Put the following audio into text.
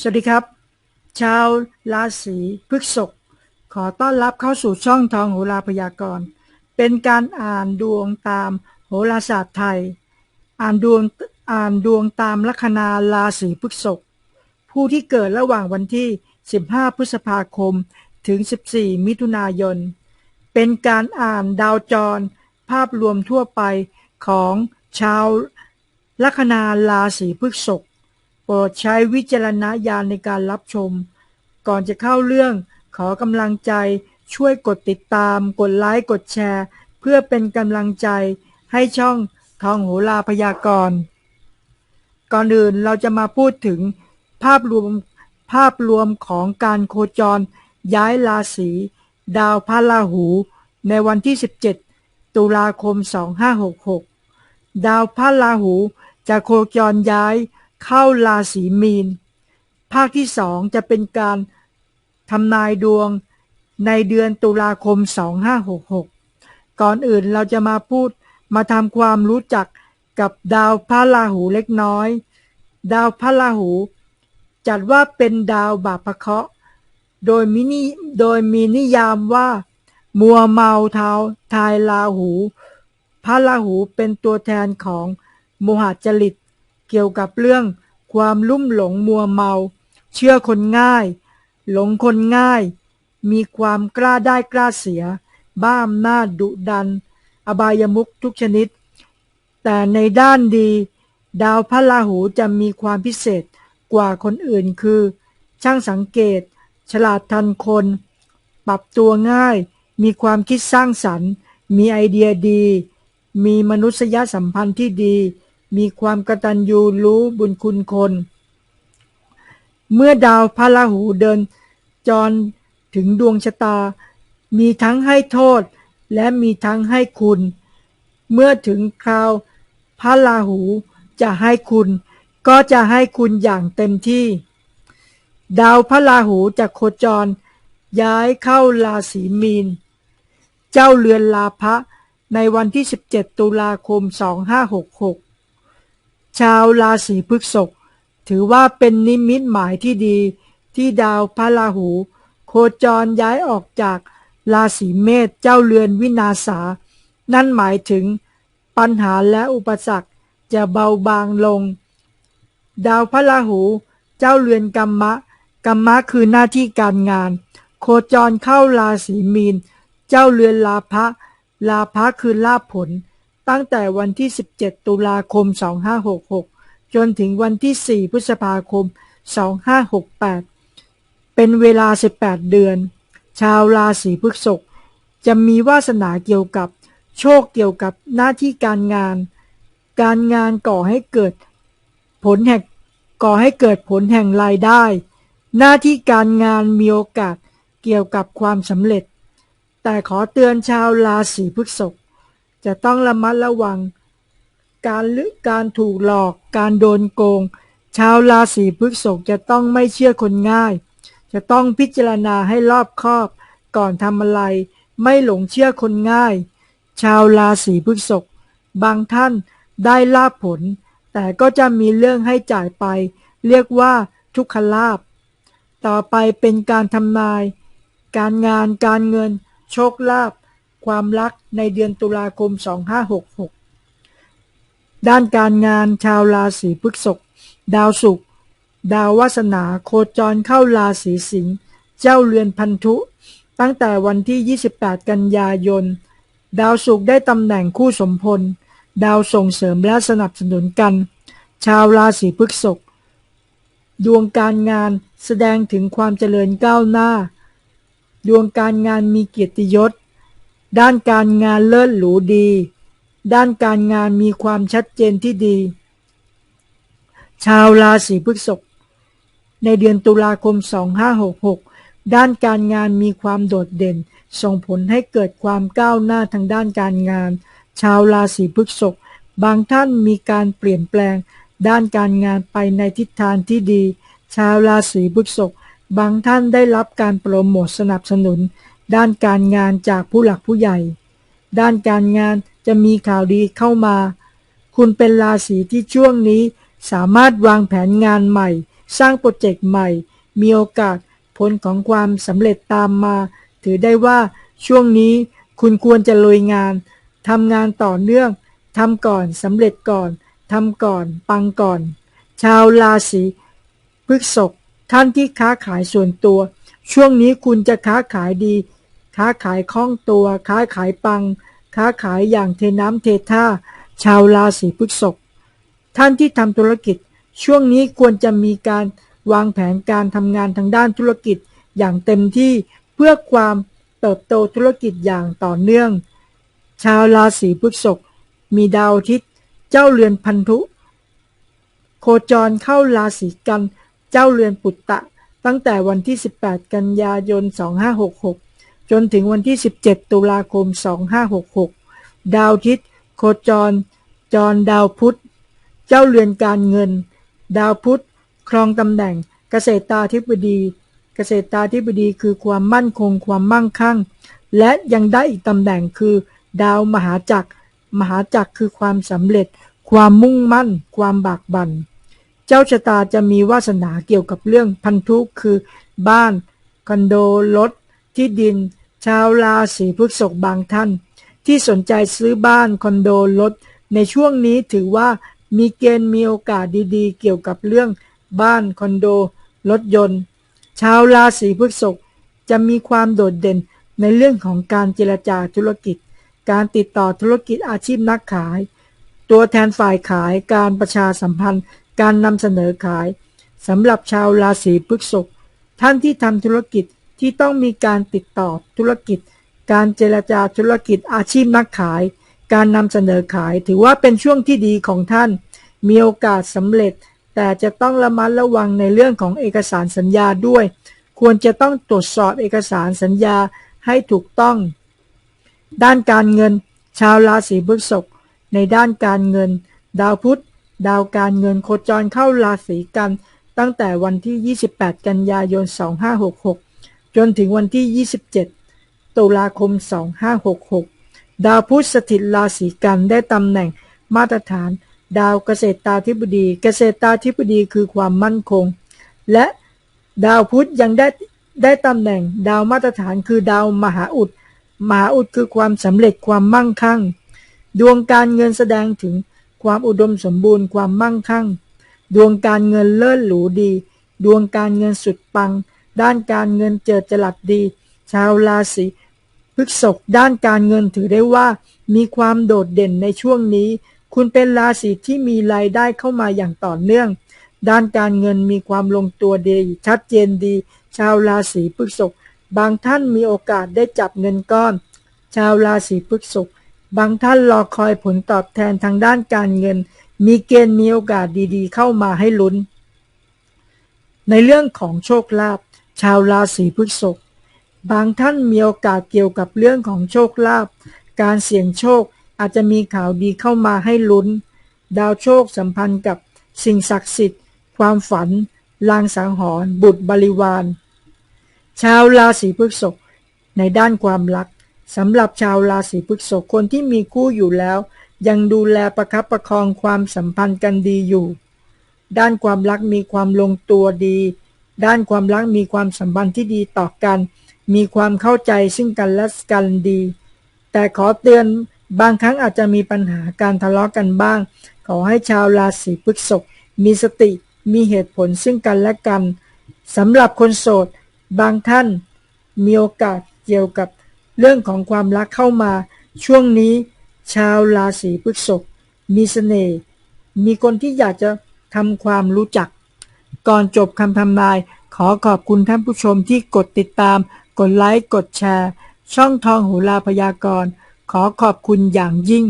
สวัสดีครับ ชาวราศีพฤษภขอต้อนรับเข้าสู่ช่องทองโหราพยากรณ์ เป็นการอ่านดวงตามโหราศาสตร์ไทย อ่านดวงอ่านดวงตามลัคนาราศีพฤษภผู้ที่เกิดระหว่างวันที่ 15 พฤษภาคมถึง 14 มิถุนายน เป็นการอ่านดาวจร ภาพรวมทั่วไปของชาวลัคนาราศีพฤษภ ปรดใช้วิจารณญาณในการรับชม ก่อนจะเข้าเรื่องขอกำลังใจช่วยกดติดตาม กดไลค์ กดแชร์ เพื่อเป็นกำลังใจให้ช่องทองโหราพยากรณ์ ก่อนอื่นเราจะมาพูดถึงภาพรวมภาพรวมของการโคจรย้ายราศีดาวพระราหู ในวันที่ 17 ตุลาคม 2566 ดาวพระราหูจะโคจรย้าย เข้าราศีมีน ภาคที่สองจะเป็นการทำนายดวงในเดือนตุลาคม 2566 ก่อนอื่นเราจะมาพูดมาทำความรู้จักกับดาวพระราหูเล็กน้อย ดาวพระราหู จัดว่าเป็นดาวบาปพระเคราะห์โดยมินิโดยมีนิยามว่า มัวเมาเทาทายราหู พระราหูเป็นตัวแทนของโมหจริต เกี่ยวกับเรื่องความลุ่มหลงมัวเมา เชื่อคนง่าย หลงคนง่าย มีความกล้าได้กล้าเสีย บ้าอำนาจดุดัน อบายมุขทุกชนิด แต่ในด้านดี ดาวพระราหูจะมีความพิเศษกว่าคนอื่นคือ ช่างสังเกต ฉลาดทันคน ปรับตัวง่าย มีความคิดสร้างสรรค์ มีไอเดียดี มีมนุษยสัมพันธ์ที่ดี มีความกตัญญูรู้บุญคุณคน เมื่อดาวพระราหูเดินจรถึงดวงชะตา มีทั้งให้โทษและมีทั้งให้คุณ เมื่อถึงคราวพระราหูจะให้คุณ ก็จะให้คุณอย่างเต็มที่ ดาวพระราหูจะโคจร ย้ายเข้าราศีมีน เจ้าเรือนลาภะในวันที่ 17 ตุลาคม 2566 ชาวราศีพฤษภถือว่าเป็นนิมิตหมายที่ดีที่ดาวพระราหู โคจรย้ายออกจากราศีเมษเจ้าเรือนวินาศา นั่นหมายถึงปัญหาและอุปสรรคจะเบาบางลง ดาวพระราหู เจ้าเรือนกรรมะกรรมะคือหน้าที่การงาน โคจรเข้าราศีมีน เจ้าเรือนลาภะลาภะคือลาภผล ตั้งแต่วันที่ 17 ตุลาคม 2566 จนถึงวันที่ 4 พฤษภาคม 2568 เป็นเวลา 18 เดือน ชาวราศีพฤษภจะมีวาสนาเกี่ยวกับโชคเกี่ยวกับหน้าที่การงาน การงานก่อให้เกิดผลแห่งก่อให้เกิดผลแห่งรายได้ หน้าที่การงานมีโอกาสเกี่ยวกับความสำเร็จ แต่ขอเตือนชาวราศีพฤษภ จะต้องระมัดระวัง การลึกการถูกหลอก การโดนโกง ชาวราศีพฤษภจะต้องไม่เชื่อคนง่าย จะต้องพิจารณาให้รอบคอบ ก่อนทำอะไร ไม่หลงเชื่อคนง่าย ชาวราศีพฤษภบางท่านได้ลาภผล แต่ก็จะมีเรื่องให้จ่ายไป เรียกว่าทุกขลาภต่อไปเป็นการทำนาย การงานการเงิน โชคลาภ ความรักในเดือนตุลาคม 2566 ด้านการงานชาวราศีพฤษภดาวศุกร์ดาววาสนาโคจรเข้าราศีสิงห์เจ้าเรือนพันธุ ตั้งแต่วันที่ 28 กันยายน ดาวศุกร์ได้ตำแหน่งคู่สมพล ดาวส่งเสริมและสนับสนุนกัน ชาวราศีพฤษภดวงการงานแสดงถึงความเจริญก้าวหน้า ดวงการงานมีเกียรติยศ ด้านการงานเลิศหรูดี ด้านการงานมีความชัดเจนที่ดี ชาวราศีพฤษภในเดือนตุลาคม 2566 ด้านการงานมีความโดดเด่น ส่งผลให้เกิดความก้าวหน้าทางด้านการงาน ชาวราศีพฤษภบางท่านมีการเปลี่ยนแปลง ด้านการงานไปในทิศทางที่ดี ชาวราศีพฤษภบางท่านได้รับการโปรโมทสนับสนุน ด้านการงานจากผู้หลักผู้ใหญ่ ด้านการงานจะมีข่าวดีเข้ามา คุณเป็นราศีที่ช่วงนี้สามารถวางแผนงานใหม่ สร้างโปรเจกต์ใหม่ มีโอกาสผลของความสำเร็จตามมา ถือได้ว่าช่วงนี้คุณควรจะลุยงานทำงานต่อเนื่องทำก่อนสำเร็จก่อนทำก่อน ปังก่อน ชาวราศีพฤษภท่านที่ค้าขายส่วนตัว ช่วงนี้คุณจะค้าขายดี ค้าขายคล่องตัว ค้าขายปัง ค้าขายอย่างเทน้ำเทท่า ชาวราศีพฤษภท่านที่ทำธุรกิจ ช่วงนี้ควรจะมีการวางแผนการทำงานทางด้านธุรกิจอย่างเต็มที่เพื่อความเติบโตธุรกิจอย่างต่อเนื่อง ชาวราศีพฤษภมีดาวอาทิตย์ เจ้าเรือนพันธุ โคจรเข้าราศีกัน เจ้าเรือนปุตตะ ตั้งแต่วันที่ 18 กันยายน 2566 จนถึงวันที่ 17 ตุลาคม 2566 ดาวอาทิตย์โคจร จรดาวพุธ เจ้าเรือนการเงิน ดาวพุธ ครองตำแหน่ง เกษตราธิบดี เกษตราธิบดีคือความมั่นคงความมั่งคั่ง และยังได้อีกตำแหน่งคือ ดาวมหาจักร มหาจักรคือความสำเร็จ ความมุ่งมั่น ความบากบัน่น เจ้าชะตาจะมีวาสนาเกี่ยวกับเรื่องพันธุคือ บ้าน คอนโดรถที่ดิน ชาวราศีพฤษภบางท่าน ที่สนใจซื้อบ้านคอนโดรถในช่วงนี้ถือว่ามีเกณฑ์มีโอกาสดีๆ เกี่ยวกับเรื่องบ้านคอนโดรถยนต์ ชาวราศีพฤษภจะมีความโดดเด่นในเรื่องของการเจรจาธุรกิจ การติดต่อธุรกิจอาชีพนักขาย ตัวแทนฝ่ายขายการประชาสัมพันธ์ การนำเสนอขายสำหรับชาวราศีพฤษภท่านที่ทำธุรกิจ ที่ต้องมีการติดต่อธุรกิจ การเจรจาธุรกิจอาชีพนักขาย การนำเสนอขาย ถือว่าเป็นช่วงที่ดีของท่าน มีโอกาสสำเร็จ แต่จะต้องระมัดระวังในเรื่องของเอกสารสัญญาด้วย ควรจะต้องตรวจสอบเอกสารสัญญาให้ถูกต้อง ด้านการเงิน ชาวราศีพฤษภในด้านการเงิน ดาวพุธดาวการเงินโคจรเข้าราศีกัน ตั้งแต่วันที่ 28 กันยายน 2566 จนถึงวันที่ 27 ตุลาคม 2566 ดาวพุธสถิตราศีกันได้ตำแหน่งมาตรฐาน ดาวเกษตราธิบดี เกษตราธิบดีคือความมั่นคง และดาวพุธยังได้ได้ตำแหน่งดาวมาตรฐานคือดาวมหาอุด มหาอุดคือความสำเร็จความมั่งคั่ง ดวงการเงินแสดงถึงความอุดมสมบูรณ์ความมั่งคั่ง ดวงการเงินเลิศหรูดี ดวงการเงินสุดปัง ด้านการเงินเจิดจรัสดี ชาวราศีพฤษภด้านการเงินถือได้ว่า มีความโดดเด่นในช่วงนี้ คุณเป็นราศีที่มีรายได้เข้ามาอย่างต่อเนื่อง ด้านการเงินมีความลงตัวดี ชัดเจนดี ชาวราศีพฤษภบางท่านมีโอกาสได้จับเงินก้อน ชาวราศีพฤษภบางท่านรอคอยผลตอบแทนทางด้านการเงิน มีเกณฑ์มีโอกาสดีๆ เข้ามาให้ลุ้น ในเรื่องของโชคลาภ ชาวราศีพฤษภบางท่านมีโอกาสเกี่ยวกับเรื่องของโชคลาภการเสี่ยงโชคอาจจะมีข่าวดีเข้ามาให้ลุ้น ดาวโชคสัมพันธ์กับสิ่งศักดิ์สิทธิ์ ความฝัน ลางสังหรณ์บุตรบริวาร ชาวราศีพฤษภในด้านความรักสำหรับชาวราศีพฤษภคนที่มีคู่อยู่แล้ว ยังดูแลประคับประคองความสัมพันธ์กันดีอยู่ ด้านความรักมีความลงตัวดี ด้านความรักมีความสัมพันธ์ที่ดีต่อกัน มีความเข้าใจซึ่งกันและกันดี แต่ขอเตือนบางครั้งอาจจะมีปัญหาการทะเลาะกันบ้าง ขอให้ชาวราศีพฤษภมีสติมีเหตุผลซึ่งกันและกันสำหรับคนโสด บางท่านมีโอกาสเกี่ยวกับเรื่องของความรักเข้ามา ช่วงนี้ ชาวราศีพฤษภมีเสน่ห์มีคนที่อยากจะทำความรู้จัก ก่อนจบคำทำนาย ขอขอบคุณท่านผู้ชมที่กดติดตาม กดไลค์ กดแชร์ ช่องทองหูลาพยากรณ์ ขอขอบคุณอย่างยิ่ง